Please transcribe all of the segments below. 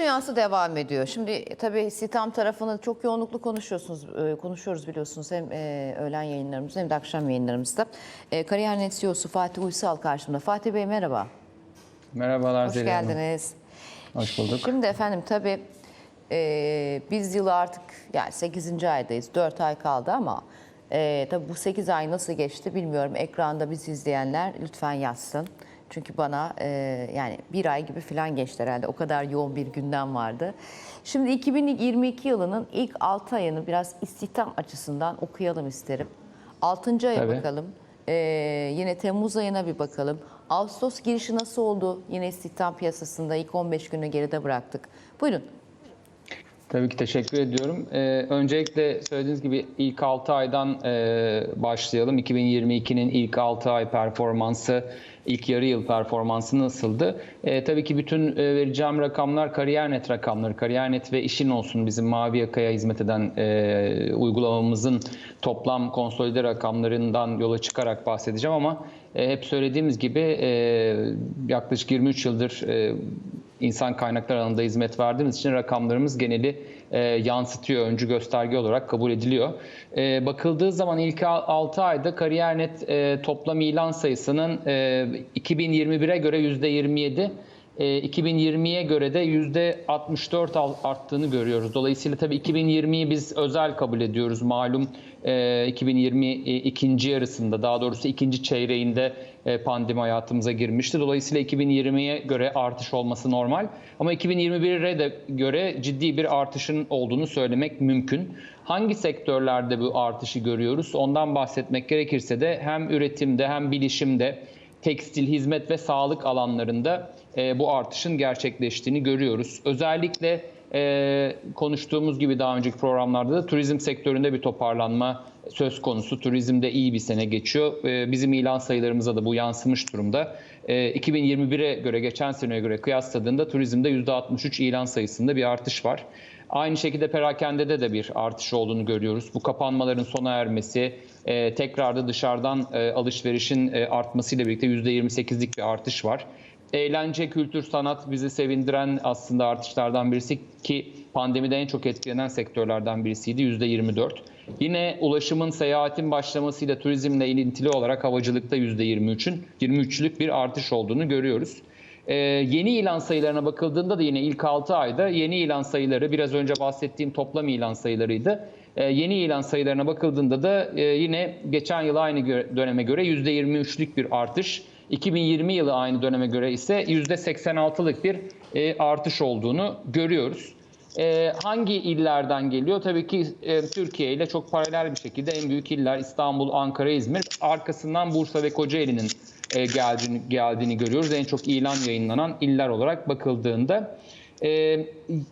dünyası devam ediyor. Şimdi e, tabii istihdam tarafını çok yoğunluklu konuşuyorsunuz, e, konuşuyoruz biliyorsunuz hem e, öğlen yayınlarımızda hem de akşam yayınlarımızda. E, Kariyer.net CEO'su Fatih Uysal karşımda. Fatih Bey merhaba. Merhabalar Hoş Zeliha Hanım. geldiniz. Hoş bulduk. Şimdi efendim tabii e, biz yılı artık yani 8. aydayız. 4 ay kaldı ama e, tabii bu 8 ay nasıl geçti bilmiyorum. Ekranda bizi izleyenler lütfen yazsın. Çünkü bana e, yani bir ay gibi falan geçti herhalde. O kadar yoğun bir gündem vardı. Şimdi 2022 yılının ilk 6 ayını biraz istihdam açısından okuyalım isterim. 6. aya Tabii. bakalım. Ee, yine Temmuz ayına bir bakalım. Ağustos girişi nasıl oldu? Yine istihdam piyasasında ilk 15 günü geride bıraktık. Buyurun. Tabii ki teşekkür ediyorum. Ee, öncelikle söylediğiniz gibi ilk 6 aydan e, başlayalım. 2022'nin ilk 6 ay performansı, ilk yarı yıl performansı nasıldı? E, tabii ki bütün e, vereceğim rakamlar Kariyer.net rakamları. Kariyer.net ve işin olsun bizim Mavi Yaka'ya hizmet eden e, uygulamamızın toplam konsolide rakamlarından yola çıkarak bahsedeceğim ama e, hep söylediğimiz gibi e, yaklaşık 23 yıldır e, insan kaynakları alanında hizmet verdiğimiz için rakamlarımız geneli e, yansıtıyor, öncü gösterge olarak kabul ediliyor. E, bakıldığı zaman ilk 6 ayda Kariyer.net e, toplam ilan sayısının e, 2021'e göre %27, e, 2020'ye göre de %64 al- arttığını görüyoruz. Dolayısıyla tabii 2020'yi biz özel kabul ediyoruz. Malum e, 2020 e, ikinci yarısında daha doğrusu ikinci çeyreğinde e, pandemi hayatımıza girmişti. Dolayısıyla 2020'ye göre artış olması normal. Ama 2021'e de göre ciddi bir artışın olduğunu söylemek mümkün. Hangi sektörlerde bu artışı görüyoruz? Ondan bahsetmek gerekirse de hem üretimde hem bilişimde tekstil, hizmet ve sağlık alanlarında e, bu artışın gerçekleştiğini görüyoruz. Özellikle e, konuştuğumuz gibi daha önceki programlarda da turizm sektöründe bir toparlanma söz konusu. Turizmde iyi bir sene geçiyor. E, bizim ilan sayılarımıza da bu yansımış durumda. E, 2021'e göre, geçen seneye göre kıyasladığında turizmde %63 ilan sayısında bir artış var. Aynı şekilde perakendede de bir artış olduğunu görüyoruz. Bu kapanmaların sona ermesi, e, tekrar da dışarıdan e, alışverişin e, artmasıyla birlikte %28'lik bir artış var. Eğlence, kültür, sanat bizi sevindiren aslında artışlardan birisi ki pandemide en çok etkilenen sektörlerden birisiydi %24. Yine ulaşımın, seyahatin başlamasıyla turizmle ilintili olarak havacılıkta %23'ün 23'lük bir artış olduğunu görüyoruz. Ee, yeni ilan sayılarına bakıldığında da yine ilk 6 ayda yeni ilan sayıları biraz önce bahsettiğim toplam ilan sayılarıydı. Ee, yeni ilan sayılarına bakıldığında da e, yine geçen yıl aynı döneme göre %23'lük bir artış. 2020 yılı aynı döneme göre ise %86'lık bir e, artış olduğunu görüyoruz. E, hangi illerden geliyor? Tabii ki e, Türkiye ile çok paralel bir şekilde en büyük iller İstanbul, Ankara, İzmir. Arkasından Bursa ve Kocaeli'nin geldiğini, geldiğini görüyoruz. En çok ilan yayınlanan iller olarak bakıldığında. E,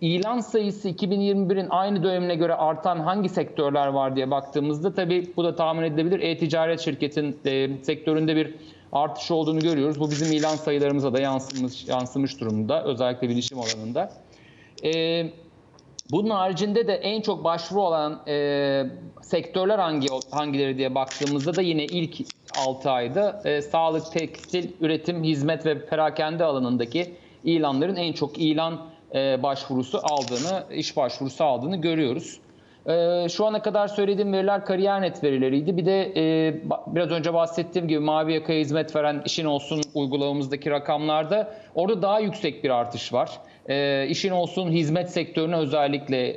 ilan sayısı 2021'in aynı dönemine göre artan hangi sektörler var diye baktığımızda tabii bu da tahmin edilebilir. E-ticaret şirketin e, sektöründe bir artış olduğunu görüyoruz. Bu bizim ilan sayılarımıza da yansımış, yansımış durumda özellikle bilişim alanında. E, bunun haricinde de en çok başvuru olan e, sektörler hangi hangileri diye baktığımızda da yine ilk 6 ayda e, sağlık, tekstil, üretim, hizmet ve perakende alanındaki ilanların en çok ilan e, başvurusu aldığını, iş başvurusu aldığını görüyoruz. E, şu ana kadar söylediğim veriler Kariyer.net verileriydi. Bir de e, biraz önce bahsettiğim gibi Mavi Yaka'ya hizmet veren işin olsun uygulamamızdaki rakamlarda orada daha yüksek bir artış var. E, işin olsun hizmet sektörüne özellikle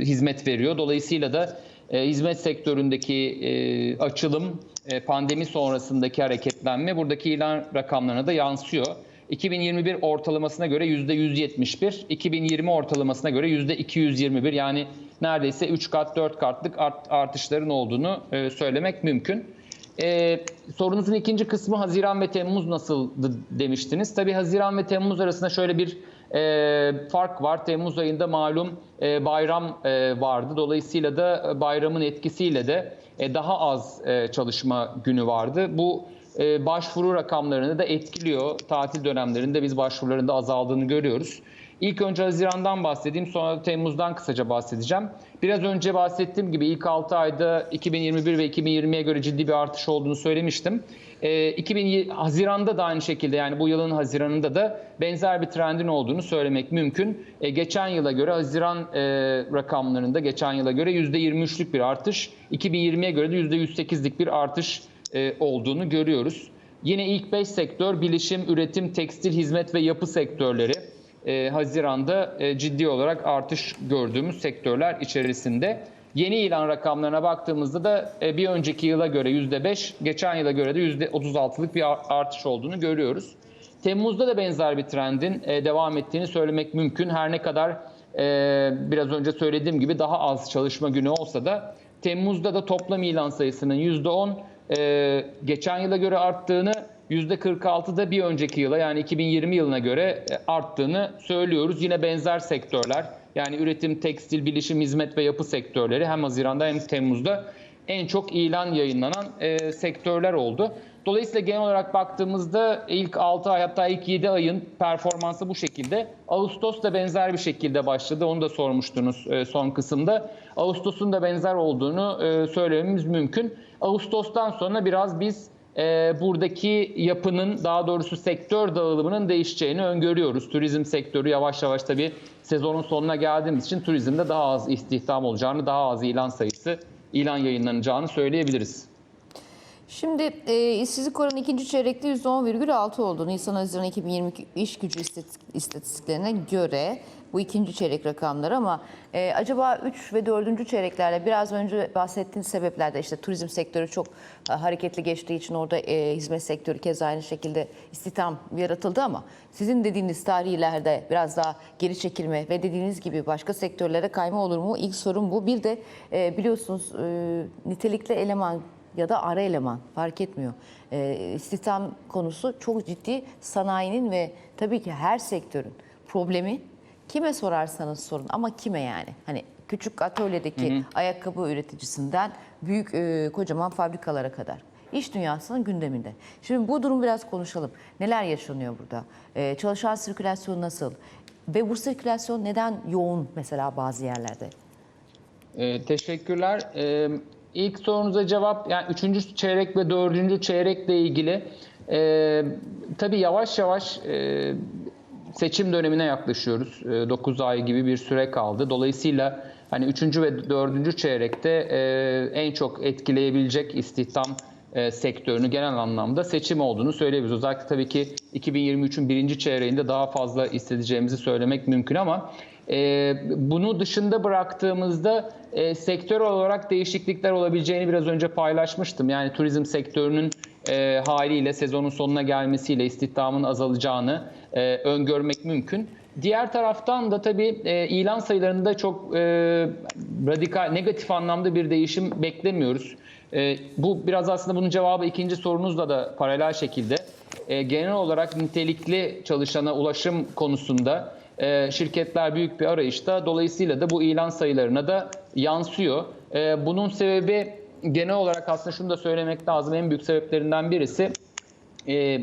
hizmet veriyor. Dolayısıyla da hizmet sektöründeki açılım, pandemi sonrasındaki hareketlenme buradaki ilan rakamlarına da yansıyor. 2021 ortalamasına göre %171, 2020 ortalamasına göre %221 yani neredeyse 3 kat 4 katlık art- artışların olduğunu e, söylemek mümkün. E, sorunuzun ikinci kısmı Haziran ve Temmuz nasıldı demiştiniz. Tabii Haziran ve Temmuz arasında şöyle bir e, fark var. Temmuz ayında malum e, bayram e, vardı. Dolayısıyla da e, bayramın etkisiyle de e, daha az e, çalışma günü vardı. Bu e, başvuru rakamlarını da etkiliyor. Tatil dönemlerinde biz başvuruların da azaldığını görüyoruz. İlk önce Haziran'dan bahsedeyim, sonra da Temmuz'dan kısaca bahsedeceğim. Biraz önce bahsettiğim gibi ilk 6 ayda 2021 ve 2020'ye göre ciddi bir artış olduğunu söylemiştim. Ee, 2000 Haziran'da da aynı şekilde yani bu yılın Haziran'ında da benzer bir trendin olduğunu söylemek mümkün. Ee, geçen yıla göre Haziran e, rakamlarında geçen yıla göre %23'lük bir artış, 2020'ye göre de %108'lik bir artış e, olduğunu görüyoruz. Yine ilk 5 sektör bilişim, üretim, tekstil, hizmet ve yapı sektörleri e, Haziran'da e, ciddi olarak artış gördüğümüz sektörler içerisinde. Yeni ilan rakamlarına baktığımızda da e, bir önceki yıla göre %5, geçen yıla göre de %36'lık bir ar- artış olduğunu görüyoruz. Temmuz'da da benzer bir trendin e, devam ettiğini söylemek mümkün. Her ne kadar e, biraz önce söylediğim gibi daha az çalışma günü olsa da Temmuz'da da toplam ilan sayısının %10 e, geçen yıla göre arttığını %46 da bir önceki yıla yani 2020 yılına göre e, arttığını söylüyoruz. Yine benzer sektörler yani üretim, tekstil, bilişim, hizmet ve yapı sektörleri hem Haziran'da hem Temmuz'da en çok ilan yayınlanan e, sektörler oldu. Dolayısıyla genel olarak baktığımızda ilk 6 ay hatta ilk 7 ayın performansı bu şekilde. Ağustos da benzer bir şekilde başladı. Onu da sormuştunuz e, son kısımda. Ağustos'un da benzer olduğunu e, söylememiz mümkün. Ağustos'tan sonra biraz biz e, buradaki yapının daha doğrusu sektör dağılımının değişeceğini öngörüyoruz. Turizm sektörü yavaş yavaş tabii sezonun sonuna geldiğimiz için turizmde daha az istihdam olacağını, daha az ilan sayısı, ilan yayınlanacağını söyleyebiliriz. Şimdi e, işsizlik oranı ikinci çeyrekte %10,6 oldu. Nisan-Haziran 2022 iş gücü istatistik- istatistiklerine göre bu ikinci çeyrek rakamları ama e, acaba 3 ve 4. çeyreklerde biraz önce bahsettiğiniz sebeplerde işte turizm sektörü çok e, hareketli geçtiği için orada e, hizmet sektörü kez aynı şekilde istihdam yaratıldı ama sizin dediğiniz tarihlerde biraz daha geri çekilme ve dediğiniz gibi başka sektörlere kayma olur mu? İlk sorun bu. Bir de e, biliyorsunuz e, nitelikli eleman ya da ara eleman fark etmiyor. E, istihdam konusu çok ciddi sanayinin ve tabii ki her sektörün problemi. Kime sorarsanız sorun ama kime yani? Hani küçük atölyedeki ayakkabı üreticisinden büyük e, kocaman fabrikalara kadar. İş dünyasının gündeminde. Şimdi bu durum biraz konuşalım. Neler yaşanıyor burada? E, çalışan sirkülasyon nasıl? Ve bu sirkülasyon neden yoğun mesela bazı yerlerde? Ee, teşekkürler. Ee, ilk sorunuza cevap yani üçüncü çeyrek ve dördüncü çeyrekle ilgili e, tabii yavaş yavaş e, seçim dönemine yaklaşıyoruz. 9 ay gibi bir süre kaldı. Dolayısıyla hani üçüncü ve dördüncü çeyrekte e, en çok etkileyebilecek istihdam e, sektörünü genel anlamda seçim olduğunu söyleyebiliriz. Özellikle tabii ki 2023'ün birinci çeyreğinde daha fazla hissedeceğimizi söylemek mümkün ama e, bunu dışında bıraktığımızda sektör olarak değişiklikler olabileceğini biraz önce paylaşmıştım. Yani turizm sektörünün e, haliyle sezonun sonuna gelmesiyle istihdamın azalacağını e, öngörmek mümkün. Diğer taraftan da tabii e, ilan sayılarında çok e, radikal, negatif anlamda bir değişim beklemiyoruz. E, bu biraz aslında bunun cevabı ikinci sorunuzla da paralel şekilde. E, genel olarak nitelikli çalışana ulaşım konusunda e, şirketler büyük bir arayışta. Dolayısıyla da bu ilan sayılarına da yansıyor. E, bunun sebebi genel olarak aslında şunu da söylemek lazım. En büyük sebeplerinden birisi e,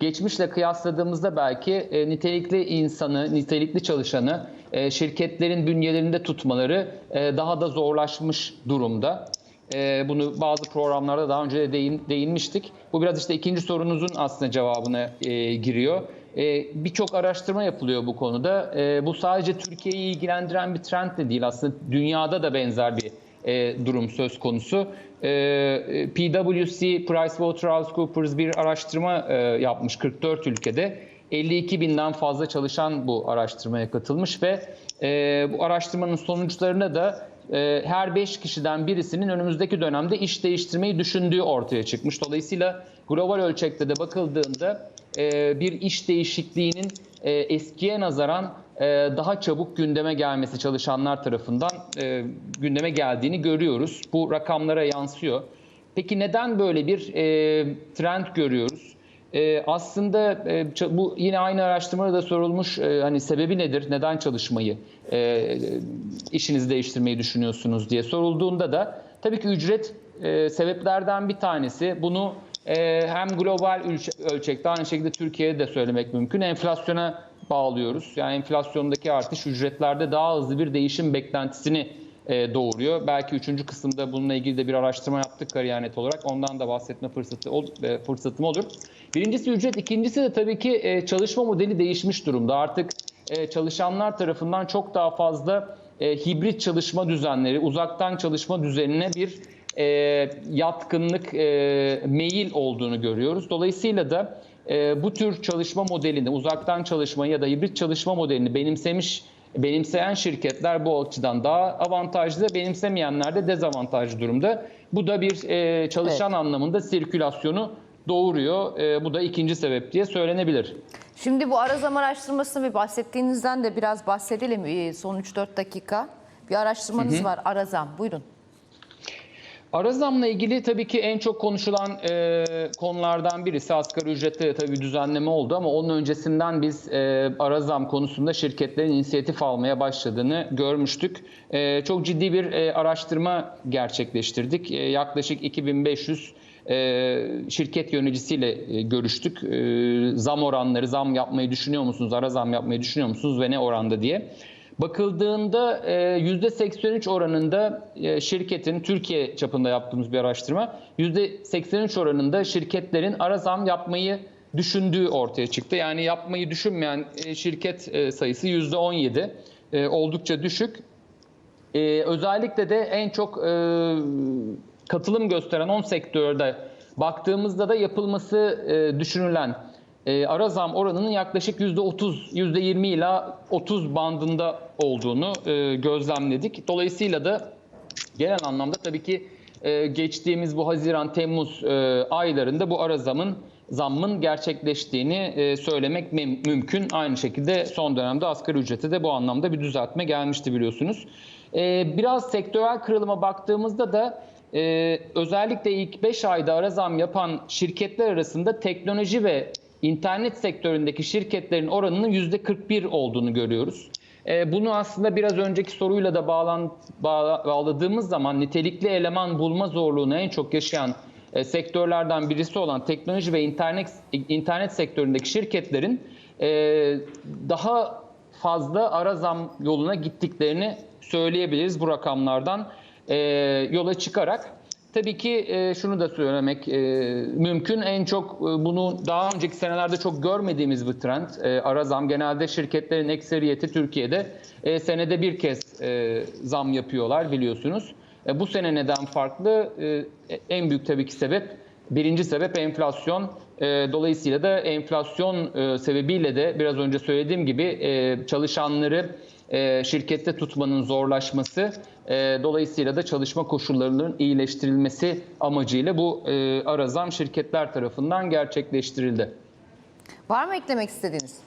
geçmişle kıyasladığımızda belki e, nitelikli insanı, nitelikli çalışanı e, şirketlerin bünyelerinde tutmaları e, daha da zorlaşmış durumda. E, bunu bazı programlarda daha önce de değin, değinmiştik. Bu biraz işte ikinci sorunuzun aslında cevabına e, giriyor. E, Birçok araştırma yapılıyor bu konuda. E, bu sadece Türkiye'yi ilgilendiren bir trend de değil. Aslında dünyada da benzer bir e, durum söz konusu. E, PwC, PricewaterhouseCoopers bir araştırma e, yapmış 44 ülkede. 52 binden fazla çalışan bu araştırmaya katılmış ve e, bu araştırmanın sonuçlarına da e, her 5 kişiden birisinin önümüzdeki dönemde iş değiştirmeyi düşündüğü ortaya çıkmış. Dolayısıyla global ölçekte de bakıldığında e, bir iş değişikliğinin e, eskiye nazaran e, daha çabuk gündeme gelmesi çalışanlar tarafından e, gündeme geldiğini görüyoruz. Bu rakamlara yansıyor. Peki neden böyle bir trend görüyoruz? Aslında bu yine aynı araştırmada da sorulmuş hani sebebi nedir? Neden çalışmayı, e, işinizi değiştirmeyi düşünüyorsunuz diye sorulduğunda da tabii ki ücret sebeplerden bir tanesi. Bunu hem global ölçe- ölçekte aynı şekilde Türkiye'de de söylemek mümkün. Enflasyona bağlıyoruz. Yani enflasyondaki artış ücretlerde daha hızlı bir değişim beklentisini e, doğuruyor. Belki üçüncü kısımda bununla ilgili de bir araştırma yaptık Kariyer.net olarak. Ondan da bahsetme fırsatı e, fırsatım olur. Birincisi ücret, ikincisi de tabii ki e, çalışma modeli değişmiş durumda. Artık çalışanlar tarafından çok daha fazla hibrit çalışma düzenleri, uzaktan çalışma düzenine bir e, yatkınlık, e, meyil olduğunu görüyoruz. Dolayısıyla da e, bu tür çalışma modelini, uzaktan çalışma ya da hibrit çalışma modelini benimsemiş benimseyen şirketler bu açıdan daha avantajlı, benimsemeyenler de dezavantajlı durumda. Bu da bir e, çalışan anlamında sirkülasyonu doğuruyor. E, bu da ikinci sebep diye söylenebilir. Şimdi bu ara zam araştırmasını ve bahsettiğinizden de biraz bahsedelim Ee, son 3-4 dakika. Bir araştırmanız var ara zam. Buyurun. Ara zamla ilgili tabii ki en çok konuşulan e, konulardan birisi asgari ücrette tabii düzenleme oldu ama onun öncesinden biz e, ara zam konusunda şirketlerin inisiyatif almaya başladığını görmüştük. E, çok ciddi bir e, araştırma gerçekleştirdik. E, yaklaşık 2500 e, şirket yöneticisiyle e, görüştük. E, zam oranları, zam yapmayı düşünüyor musunuz, ara zam yapmayı düşünüyor musunuz ve ne oranda diye. Bakıldığında e, %83 oranında e, şirketin, Türkiye çapında yaptığımız bir araştırma, %83 oranında şirketlerin ara zam yapmayı düşündüğü ortaya çıktı. Yani yapmayı düşünmeyen e, şirket e, sayısı %17, E, oldukça düşük. E, özellikle de en çok e, katılım gösteren 10 sektörde baktığımızda da yapılması e, düşünülen e, ara zam oranının yaklaşık %30, %20 ila 30 bandında olduğunu e, gözlemledik. Dolayısıyla da genel anlamda tabii ki e, geçtiğimiz bu Haziran-Temmuz e, aylarında bu ara zamın zammın gerçekleştiğini e, söylemek mümkün. Aynı şekilde son dönemde asgari ücrete de bu anlamda bir düzeltme gelmişti biliyorsunuz. E, biraz sektörel kırılıma baktığımızda da e, özellikle ilk 5 ayda ara zam yapan şirketler arasında teknoloji ve internet sektöründeki şirketlerin oranının %41 olduğunu görüyoruz. E, Bunu aslında biraz önceki soruyla da bağlan, bağla- bağladığımız zaman nitelikli eleman bulma zorluğunu en çok yaşayan e, sektörlerden birisi olan teknoloji ve internet internet sektöründeki şirketlerin e, daha fazla ara zam yoluna gittiklerini söyleyebiliriz bu rakamlardan yola çıkarak. Tabii ki e, şunu da söylemek e, mümkün. En çok e, bunu daha önceki senelerde çok görmediğimiz bir trend. E, ara zam genelde şirketlerin ekseriyeti Türkiye'de senede bir kez zam yapıyorlar biliyorsunuz. Bu sene neden farklı? En büyük tabii ki sebep birinci sebep enflasyon. Dolayısıyla da enflasyon sebebiyle de biraz önce söylediğim gibi e, çalışanları e, şirkette tutmanın zorlaşması e, dolayısıyla da çalışma koşullarının iyileştirilmesi amacıyla bu e, ara zam şirketler tarafından gerçekleştirildi. Var mı eklemek istediğiniz?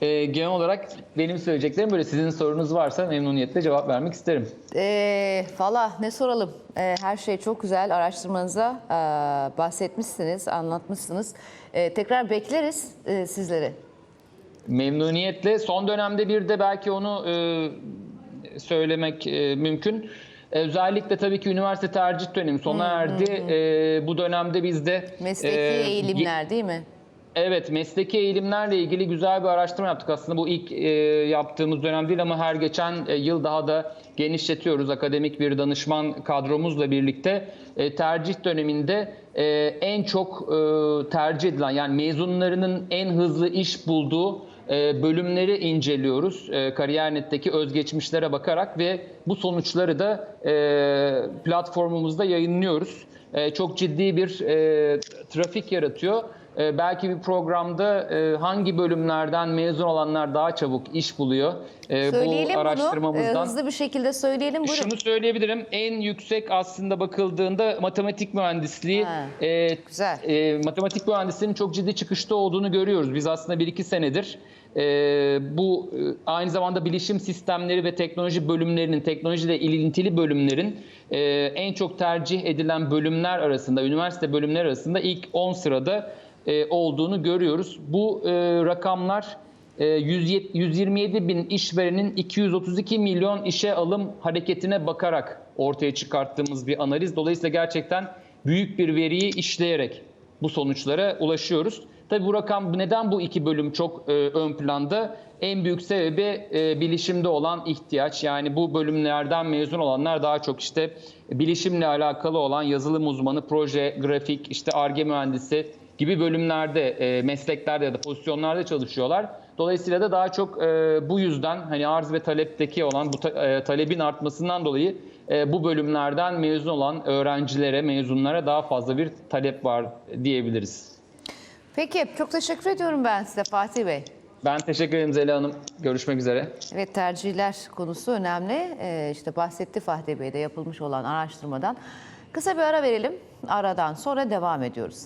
E, genel olarak benim söyleyeceklerim böyle. Sizin sorunuz varsa memnuniyetle cevap vermek isterim. Ee, Valla ne soralım? Ee, her şey çok güzel. Araştırmanıza e, bahsetmişsiniz, anlatmışsınız. Ee, tekrar bekleriz e, sizleri. Memnuniyetle. Son dönemde bir de belki onu e, söylemek e, mümkün. Özellikle tabii ki üniversite tercih dönemi sona erdi. E, bu dönemde bizde Mesleki e, eğilimler değil mi? Evet, mesleki eğilimlerle ilgili güzel bir araştırma yaptık. Aslında bu ilk e, yaptığımız dönem değil ama her geçen e, yıl daha da genişletiyoruz. Akademik bir danışman kadromuzla birlikte e, tercih döneminde e, en çok e, tercih edilen yani mezunlarının en hızlı iş bulduğu bölümleri inceliyoruz. E, Kariyer.net'teki özgeçmişlere bakarak ve bu sonuçları da e, platformumuzda yayınlıyoruz. E, çok ciddi bir e, trafik yaratıyor. E, belki bir programda e, hangi bölümlerden mezun olanlar daha çabuk iş buluyor? E, Söyleyelim bu bunu. araştırmamızdan. Ee, hızlı bir şekilde söyleyelim. Buyurun. Şunu söyleyebilirim. En yüksek aslında bakıldığında matematik mühendisliği, Ha, e, güzel. e, matematik mühendisliğinin çok ciddi çıkışta olduğunu görüyoruz. Biz aslında 1-2 senedir e, bu e, aynı zamanda bilişim sistemleri ve teknoloji bölümlerinin, teknolojiyle ilintili bölümlerin e, en çok tercih edilen bölümler arasında, üniversite bölümleri arasında ilk 10 sırada e, olduğunu görüyoruz. Bu e, rakamlar e, 107 127 bin işverenin 232 milyon işe alım hareketine bakarak ortaya çıkarttığımız bir analiz. Dolayısıyla gerçekten büyük bir veriyi işleyerek bu sonuçlara ulaşıyoruz. Tabii bu rakam neden bu iki bölüm çok e, ön planda? En büyük sebebi e, bilişimde olan ihtiyaç. Yani bu bölümlerden mezun olanlar daha çok işte bilişimle alakalı olan yazılım uzmanı, proje, grafik, işte ARGE mühendisi gibi bölümlerde, e, mesleklerde ya da pozisyonlarda çalışıyorlar. Dolayısıyla da daha çok e, bu yüzden hani arz ve talepteki olan bu ta- e, talebin artmasından dolayı e, bu bölümlerden mezun olan öğrencilere, mezunlara daha fazla bir talep var diyebiliriz. Peki çok teşekkür ediyorum ben size Fatih Bey. Ben teşekkür ederim Zeliha Hanım. Görüşmek üzere. Evet tercihler konusu önemli. Ee, işte bahsetti Fatih Bey'de yapılmış olan araştırmadan. Kısa bir ara verelim. Aradan sonra devam ediyoruz.